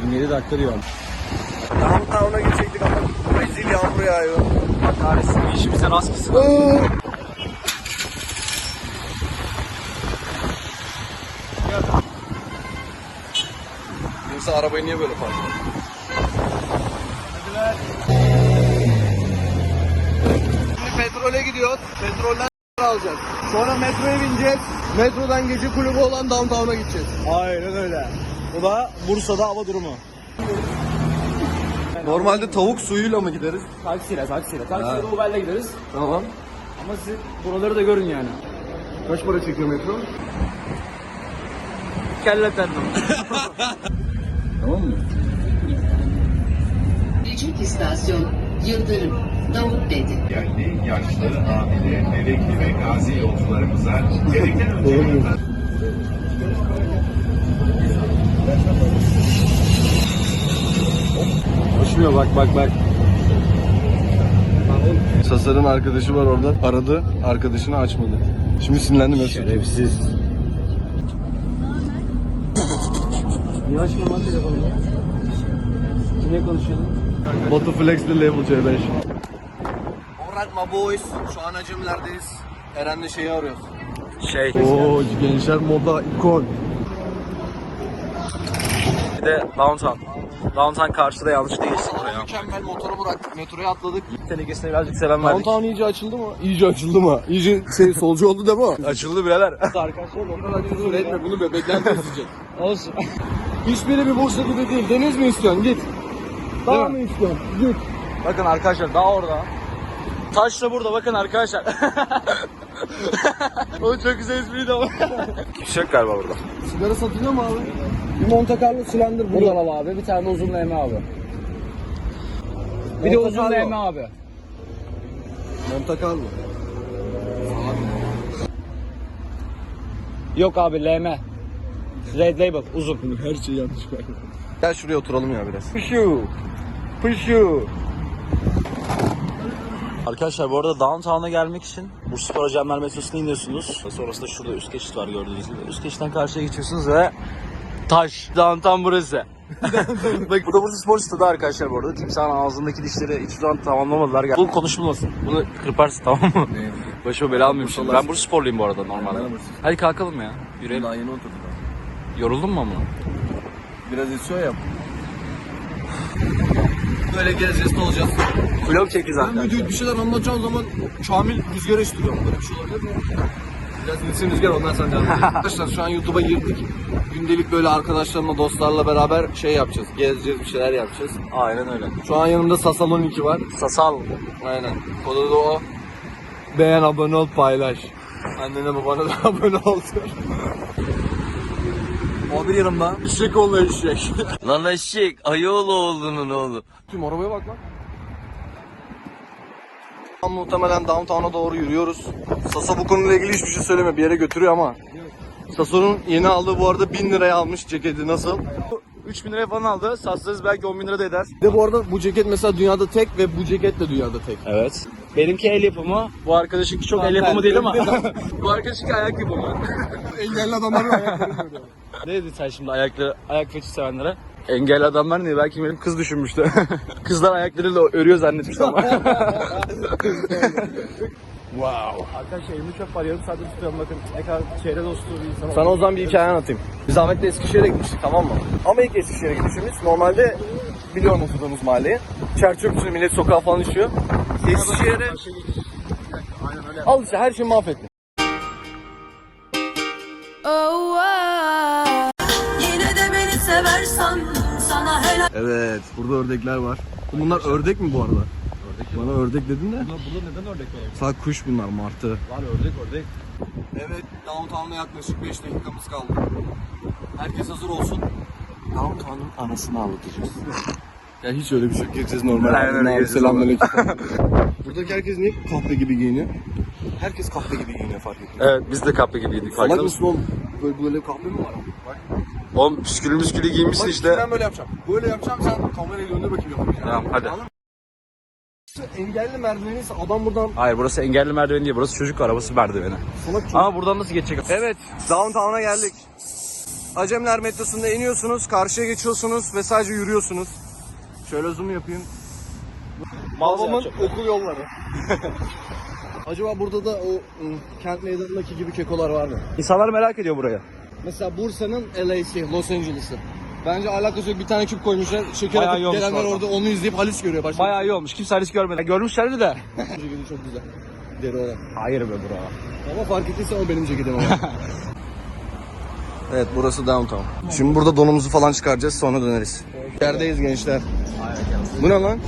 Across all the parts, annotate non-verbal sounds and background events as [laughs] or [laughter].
27 dakika diyor. Downtown'a gidecektik ama rezil yağmur yağıyor. Allah kahretsin. İşimize rast gitsin. Yoksa arabayı niye böyle park ediyor? Şimdi petrole gidiyoruz. Petrolden [laughs] alacağız. Sonra metroya bineceğiz. Metrodan gece kulübü olan downtown'a gideceğiz. Aynen öyle. Bu da Bursa'da hava durumu. Normalde tavuk suyuyla mı gideriz? Taksiyle, taksiyle. Ha. Taksiyle Uber'le gideriz. Tamam. Ama siz buraları da görün yani. Kaç para çekiyor metro? Kelle tendim. [laughs] Tamam mı? Gelecek istasyon Yıldırım Davut dedi. Yerli, yaşlı, hamile, emekli ve gazi yolcularımıza gereken öncelikler Koşmuyor bak bak bak. Sasar'ın arkadaşı var orada. Aradı. Arkadaşını açmadı. Şimdi sinirlendim Mesut. Şerefsiz. Niye açmıyor lan telefonunu? Kimle konuşuyordun? Batu Flex ile Level C5. Alright my boys. Şu an acemlerdeyiz. Eren'le şeyi arıyoruz. Şey. Oo gençler moda ikon. Bir de downtown. Downtown karşıda yanlış değilsin oraya. Mükemmel motoru bıraktık. Metroya atladık. Tehlikesine birazcık selam verdik. Downtown iyice açıldı mı? İyice açıldı mı? İyice şey solcu oldu değil mi? Açıldı birader. [laughs] Arkadaşlar ondan küfür etme. Bunu bebekler de izleyecek. [laughs] Olsun. Hiçbiri bir Bursa gibi değil. Deniz mi istiyorsun? Git. Dağ mı istiyorsun? Git. Bakın arkadaşlar daha orada. Taş da burada bakın arkadaşlar. [laughs] o çok güzel espriydi ama. Kimse yok galiba burada. Sigara satılıyor mu abi? Bir Monte Carlo Slender Buradan al abi. Bir tane uzun eme abi. Bir de Monte uzun Carlo. abi. Monte Carlo. Yok abi LM. Red Label uzun. Her şey yanlış galiba. Gel şuraya oturalım ya biraz. Pışu. Pışu. Arkadaşlar bu arada downtown'a gelmek için Bursaspor Cemler metrosuna iniyorsunuz. Sonrasında şurada üst geçit var gördüğünüz gibi. Üst geçitten karşıya geçiyorsunuz ve taş. Downtown burası. [laughs] Bak bu da Bursa Spor Stadı arkadaşlar bu arada. Timsahın ağzındaki dişleri hiçbir zaman tamamlamadılar. Bu konuşulmasın. Bunu kırparsın tamam mı? Başıma bela almayayım şimdi. Ben Bursa Sporluyum bu arada normalde. Hadi kalkalım ya. Yürüyelim. Daha yeni oturduk. Yoruldun mu ama? Biraz esiyor ya. Böyle gezeceğiz olacağız. Vlog çekeceğiz Ben arkadaşlar. video bir şeyler anlatacağım zaman Kamil rüzgar estiriyor. Böyle bir şey olabilir mi? Biraz insin rüzgar ondan sonra devam edelim. [laughs] Arkadaşlar şu an YouTube'a girdik. Gündelik böyle arkadaşlarımla, dostlarla beraber şey yapacağız. Gezeceğiz, bir şeyler yapacağız. Aynen öyle. Şu an yanımda Sasalon 2 var. Sasal. Aynen. Kodu da o. Beğen, abone ol, paylaş. Annene babana da [laughs] abone ol. O bir yanımda. Eşek oğlu eşek. Lan eşek ayıoğlu oğlunun oğlu. Tüm arabaya bak lan. Muhtemelen downtown'a doğru yürüyoruz. Sasa bu konuyla ilgili hiçbir şey söyleme. Bir yere götürüyor ama. Sasa'nın yeni aldığı bu arada 1000 liraya almış ceketi nasıl? 3000 liraya falan aldı. Satsanız belki 10 bin lira da eder. Bir de bu arada bu ceket mesela dünyada tek ve bu ceket de dünyada tek. Evet. Benimki el yapımı. Bu arkadaşınki çok el yapımı değil ama. [laughs] bu arkadaşınki ayak yapımı. Engelli adamların ayakları görüyor. Ne dedin sen şimdi ayakları, ayak fetişi sevenlere? Engelli adamlar ne? Belki benim kız düşünmüştü. [laughs] Kızlar ayaklarıyla örüyor zannetmiş ama. [laughs] wow. Arkadaşlar elimde çöp var. Yarım saattir tutuyorum bakın. Ne kadar çevre dostu bir insan Sana o zaman bir hikaye anlatayım. Biz Ahmet'le Eskişehir'e gitmiştik tamam mı? Ama ilk Eskişehir'e gidişimiz normalde biliyorum oturduğumuz mahalleyi. Çerçöp millet sokağa falan işiyor. Eskişehir'e al işte her şeyi mahvetti. Evet burada ördekler var. Bunlar ördek mi bu arada? Ördek Bana ördek dedin de. Burada neden ördek var? Sağ kuş bunlar martı. Var ördek ördek. Evet downtown'a yaklaşık 5 dakikamız kaldı. Herkes hazır olsun. Downtown'un anasını ağlatacağız. [laughs] ya hiç öyle bir şey yok. Gireceğiz normal. Aynen öyle Selamünaleyküm. [laughs] Buradaki herkes niye kahpe gibi giyiniyor? Herkes kahpe gibi giyiniyor fark ettim. Evet biz de kapı gibiydik. Salak Farkında mısın? mısın oğlum? Böyle böyle kahpe mi var? Oğlum püskülü müskülü giymişsin Bak işte. ben böyle yapacağım. Böyle yapacağım sen kamerayı döndür bakayım yapacağım. Tamam hadi. Anladın mı? Engelli merdiveniyse adam buradan Hayır burası engelli merdiveni değil. Burası çocuk arabası merdiveni. salak çocuk. Ama buradan nasıl geçecek? Evet. Downtown'a geldik. Acemler metrosunda iniyorsunuz, karşıya geçiyorsunuz ve sadece yürüyorsunuz. Şöyle zoom yapayım. Babamın okul yolları. [laughs] Acaba burada da o ım, kent meydanındaki gibi kekolar var mı? İnsanlar merak ediyor buraya. Mesela Bursa'nın LA'si, Los Angeles'ı. Bence alakası yok. Bir tane küp koymuşlar. Şeker Bayağı atıp iyi gelenler orada. orada onu izleyip halis görüyor. Başka Bayağı iyi olmuş. Kimse hiç görmedi. Görmüşlerdi de. [laughs] Ceketi çok güzel. Deri olan. Hayır be bro. Ama fark ettiysen o benim ceketim ama. [laughs] evet burası downtown. Şimdi burada donumuzu falan çıkaracağız sonra döneriz. Yerdeyiz gençler. Bu ne lan?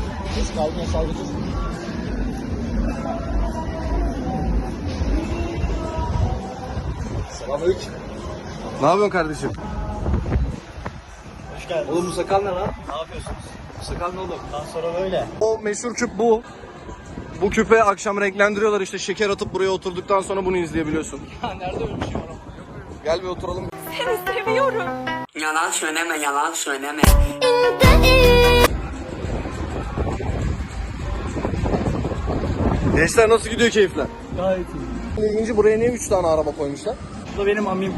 Selamünaleyküm. Ne yapıyorsun kardeşim? Hoş geldin. Oğlum bu sakal ne lan? Ne yapıyorsunuz? Bu sakal ne oğlum? Daha sonra böyle. O meşhur küp bu. Bu küpe akşam renklendiriyorlar işte şeker atıp buraya oturduktan sonra bunu izleyebiliyorsun. [laughs] Ya nerede öyle bir şey var? Gel bir oturalım. Yalan söyleme, yalan söyleme. Gençler nasıl gidiyor keyifler? Gayet iyi. İlginci buraya niye 3 tane araba koymuşlar? Bu da benim amim.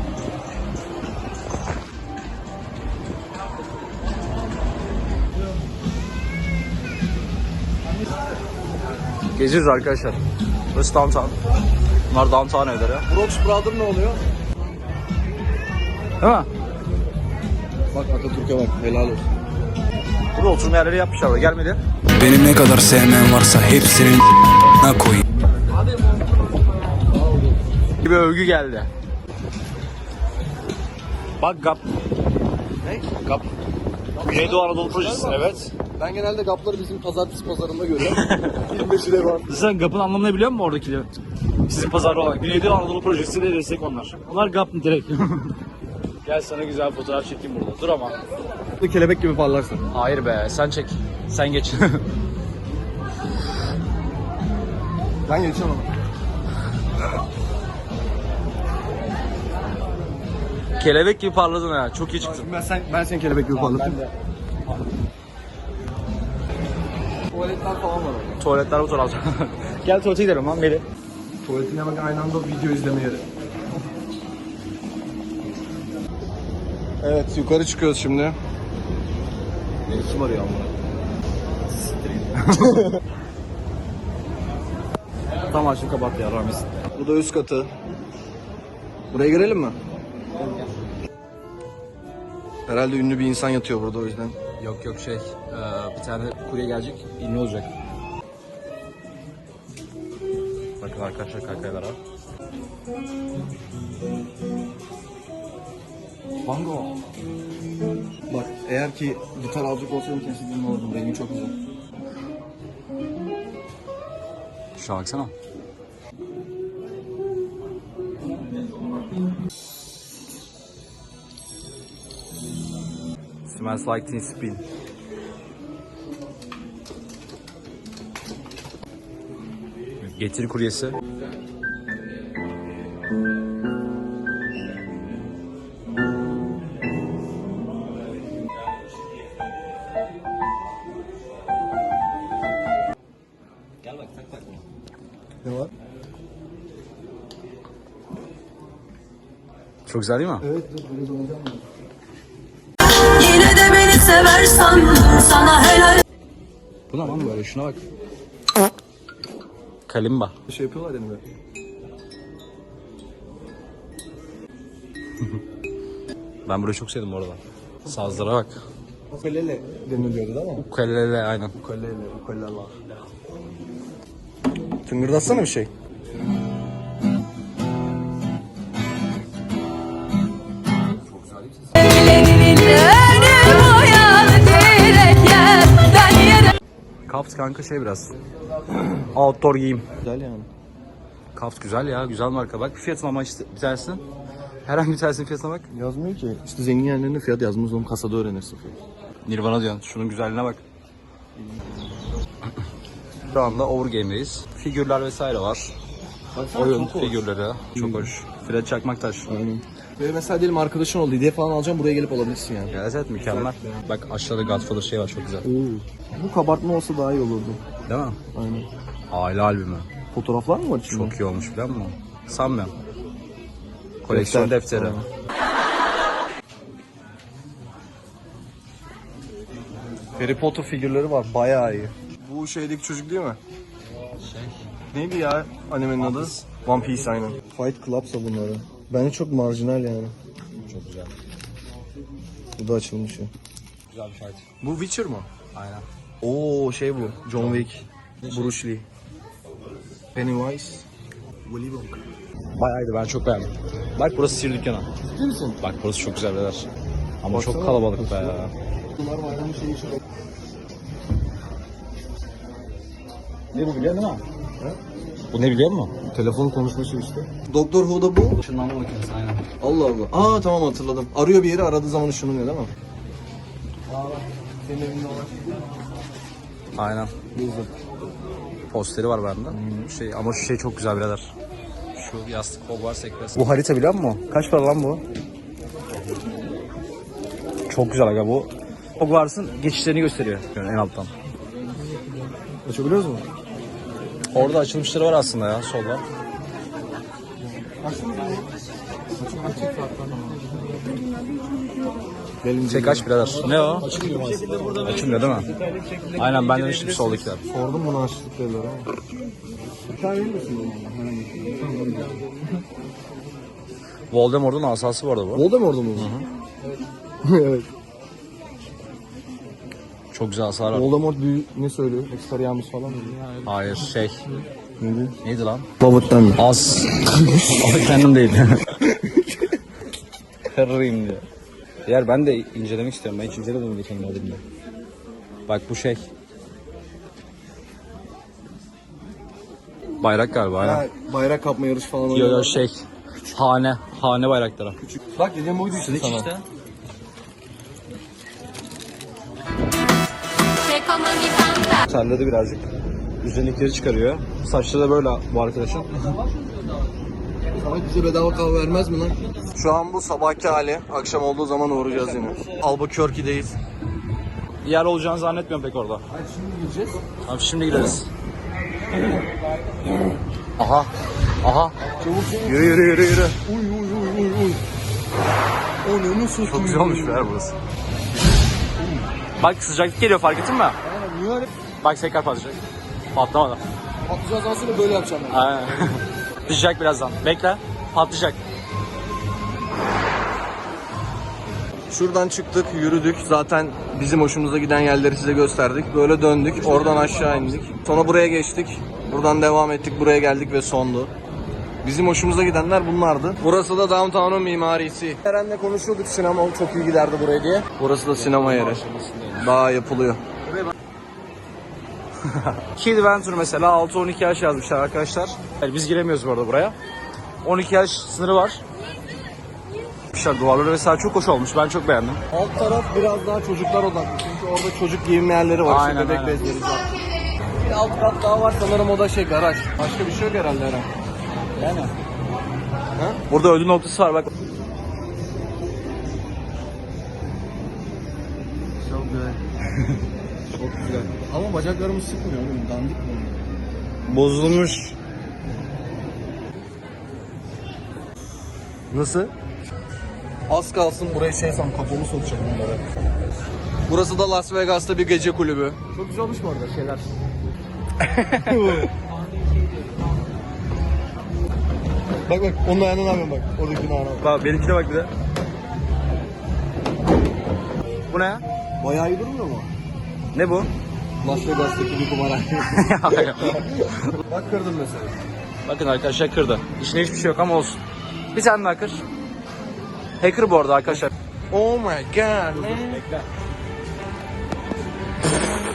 Geziyoruz arkadaşlar. Burası downtown. Bunlar downtown evleri. Brooks Brother ne oluyor? Değil mi? Bak Atatürk'e bak helal olsun. Burada oturma yerleri yapmışlar orada. Gelmedi. Benim ne kadar sevmem varsa hepsinin na koyayım. Bir övgü geldi. Bak GAP. Ne? GAP. Güneydoğu Anadolu Projesi. Evet. Ben genelde gapları bizim pazartesi pazarında görüyorum. [laughs] 25 lira var. Sen GAP'ın anlamını biliyor musun oradakileri? Sizin pazarda olan. Güneydoğu Anadolu Projesi de destek onlar. Onlar GAP direkt. [laughs] Gel sana güzel fotoğraf çekeyim burada. Dur ama. Kelebek gibi parlarsın. Hayır be sen çek. Sen geç. [laughs] Ben geçemem. Kelebek gibi parladın ha. Çok iyi çıktın. Ben sen ben seni kelebek gibi parlatayım. Tuvaletler falan var. Tuvaletler bu tarafta. [laughs] Gel tuvalete gidelim lan Melih. Tuvaletin hemen aynı anda video izleme yeri. Evet yukarı çıkıyoruz şimdi. Beni kim arıyor ama? Tamam şimdi kapat ya Ramiz. Bu da üst katı. Buraya girelim mi? Herhalde ünlü bir insan yatıyor burada o yüzden. Yok yok şey bir tane kurye gelecek ünlü olacak. Bakın arkadaşlar kakaylara. Bango. Bak eğer ki gitar alacak olsaydım kesin bunun olurdum. Rengi çok güzel. Şuna baksana. Smells like teen spirit. Getir kuryesi. Ne var? Çok güzel değil mi? Evet dur biraz? Yine de beni seversen sana helal Bu ne lan böyle? Şuna bak. Kalimba. Şey yapıyorlar yani böyle. [laughs] Ben burayı çok sevdim bu arada. Sazlara bak. Ukulele deniliyordu değil mi? Ukulele aynen. Ukulele, ukulele. Tıngırdatsana bir şey. Kaft kanka şey biraz. [clears throat] Outdoor giyim. Güzel yani. Kaft güzel ya. Güzel marka. Bak fiyatına ama işte bir tanesinin. Herhangi bir tanesinin fiyatına bak. Yazmıyor ki. İşte zengin yerlerinde fiyat yazmaz oğlum kasada öğrenirsin. Nirvana diyorsun. Şunun güzelliğine bak. [clears throat] Şu anda Overgame'deyiz. Figürler vesaire var. Oyun figürleri. Çok hoş. Fred Çakmaktaş. Aynen. Ve mesela diyelim arkadaşın oldu hediye falan alacağım buraya gelip alabilirsin yani. Evet evet mükemmel. Bak aşağıda Godfather şey var çok güzel. Bu kabartma olsa daha iyi olurdu. Değil mi? Aynen. Aile albümü. Fotoğraflar mı var içinde? Çok iyi olmuş biliyor musun? Sanmıyorum. Koleksiyon Defter. defteri. Aynen. Harry Potter figürleri var bayağı iyi. Bu şeydeki çocuk değil mi? Şey. Neydi ya animenin adı? One Piece aynen. Fight Club'sa bunları. Bence çok marjinal yani. Çok güzel. Bu da açılmış ya. Güzel bir fight. Bu Witcher mı? Aynen. Oo şey bu. John Wick. Bruce Lee. Pennywise. Willy Wonka. Bayağıydı ben çok beğendim. Bak burası sihir dükkanı. Ciddi misin? Bak burası çok güzel beyler. Ama Baksana. çok kalabalık be ya. Bunlar bayramın şeyi için. Ne bu biliyor musun? Bu ne biliyor musun? Telefon konuşması işte. Doktor Who'da bu. Işınlanma makinesi aynen. Allah Allah. Aa tamam hatırladım. Arıyor bir yeri aradığı zaman ışınlanıyor değil mi? Senin evinde olan Aynen. Posteri var bende. Şey ama şu şey çok güzel birader. Şu yastık Hogwarts Ekpresi. Bu harita biliyor musun? Kaç para lan bu? Çok güzel aga bu. Hogwarts'ın geçişlerini gösteriyor yani en alttan. Açabiliyoruz mu? Orada açılmışları var aslında ya solda. Benim Şey kaç birader? Ne o? Açılmıyor değil mi? Aynen ben demiştim soldakiler. Sordum bunu açtık dediler ama. Bir tane verir misin? Voldemort'un asası bu arada bu. Voldemort'u mu? bu? [laughs] evet. Çok güzel hasar var. Voldemort büyü ne söylüyor? Expelliarmus falan mı? Hayır şey. Neydi? Neydi lan? Babut'tan mı? Az. [laughs] Kendim değil. [laughs] Kırırım diyor. Yer ben de incelemek istiyorum. Ben hiç incelemedim geçen gördüğümde. Bak bu şey. Bayrak galiba aynen. Bayrak kapma yarışı falan Yo yo şey. Hane. Hane bayrakları. Bak dediğim buydu işte sana. Terledi birazcık. Üzerindekileri çıkarıyor. Saçları da böyle bu arkadaşın. Sana bize bedava kahve vermez mi lan? Şu an bu sabahki hali. Akşam olduğu zaman uğrayacağız yine. Albuquerque'deyiz. Yer olacağını zannetmiyorum pek orada. Şimdi gideceğiz. Tamam şimdi gideriz. Aha. Aha. Çabuk çabuk. Yürü yürü yürü yürü. Uy uy uy uy uy. O ne nasıl? Çok güzel olmuş be burası. Bak sıcaklık geliyor fark ettin mi? Niye öyle? Bak tekrar patlayacak. Patlamadı. Patlayacağız aslında böyle yapacağım ben. Aynen. [laughs] Patlayacak birazdan. Bekle. Patlayacak. Şuradan çıktık, yürüdük. Zaten bizim hoşumuza giden yerleri size gösterdik. Böyle döndük, oradan aşağı indik. Sonra buraya geçtik. Buradan devam ettik, buraya geldik ve sondu. Bizim hoşumuza gidenler bunlardı. Burası da Downtown'un mimarisi. Eren'le konuşuyorduk sinema çok iyi giderdi buraya diye. Burası da sinema yeri. Daha yapılıyor. [laughs] Kid Venture mesela 6-12 yaş yazmışlar arkadaşlar. Yani biz giremiyoruz bu arada buraya. 12 yaş sınırı var. Yapmışlar duvarları vesaire çok hoş olmuş. Ben çok beğendim. Alt taraf biraz daha çocuklar odaklı. Çünkü orada çocuk giyinme yerleri var. Aynen, işte bebek aynen. bezleri var. Bir alt kat daha var sanırım o da şey garaj. Başka bir şey yok herhalde Eren. Yani. Burada ödül noktası var bak. Çok güzel. [laughs] Güzel. Ama bacaklarımı sıkmıyor oğlum. Dandik mi? Bozulmuş. Nasıl? Az kalsın buraya şey sam kafamı sokacak bunlara. Burası da Las Vegas'ta bir gece kulübü. Çok güzel olmuş bu arada şeyler. [laughs] bak bak onun ayağına ne yapıyorsun bak. Oradakinin ayağına bak. Bak benimkine bak bir de. Bu ne? Bayağı iyi durmuyor mu? Ne bu? Las Vegas'taki bir kumarhane. [laughs] bak kırdım mesela. Bakın arkadaşlar kırdı. İçinde hiçbir şey yok ama olsun. Bir tane daha kır. Hacker bu arada arkadaşlar. Oh my god man.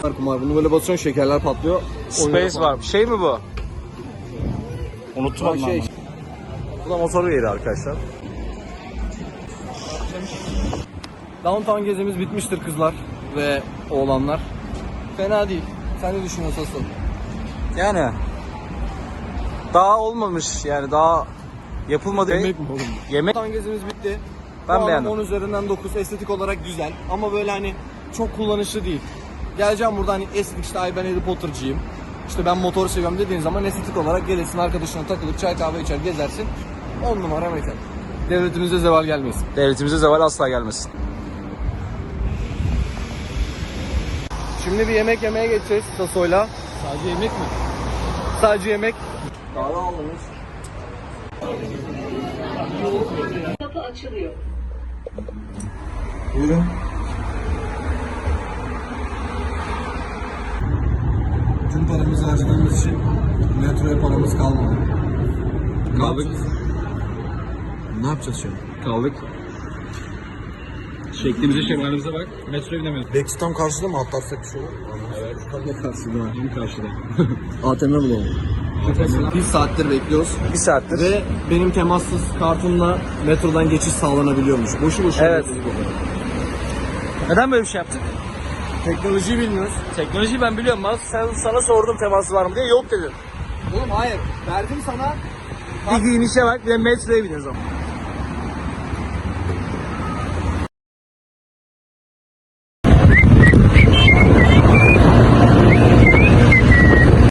Kumar kumar bunu böyle basıyorsun şekerler patlıyor. Space var. Şey mi bu? Unuttum Bak onu şey. Bu da motor yeri arkadaşlar. Downtown gezimiz bitmiştir kızlar ve oğlanlar. Fena değil. Sen ne düşünüyorsun asıl? Yani daha olmamış yani daha yapılmadı. mi oğlum? Yemek Downtown gezimiz bitti. Ben Puanım beğendim. 10 üzerinden 9. Estetik olarak güzel ama böyle hani çok kullanışlı değil. Geleceğim burada hani estetik işte ay ben Harry Potter'cıyım. İşte ben motor seviyorum dediğin zaman estetik olarak gelirsin arkadaşına takılıp çay kahve içer gezersin. 10 numara mekan. Devletimize zeval gelmesin. devletimize zeval asla gelmesin. Şimdi bir yemek yemeye geçeceğiz Saso'yla. Sadece yemek mi? Sadece yemek. Kahve aldınız. Kapı açılıyor. Buyurun. Tüm paramızı harcadığımız için metroya paramız kalmadı. Kaldık. Ne yapacağız şimdi? Kaldık. Şeklimize şemalimize bak. Metroya binemedik. Bekçi tam karşıda mı atlarsak bir şey olur? Evet. Tam karşıda. Tam karşıda. [laughs] ATM bulalım. Bir saattir bekliyoruz. Bir saattir. Ve benim temassız kartımla metrodan geçiş sağlanabiliyormuş. Boşu boşuna. Evet. Neden böyle bir şey yaptık? Teknolojiyi bilmiyoruz. Teknolojiyi ben biliyorum. Ben sen, sana sordum teması var mı diye yok dedin. Oğlum hayır. Verdim sana. Bir giyinişe bak bir de metroya biniyoruz ama.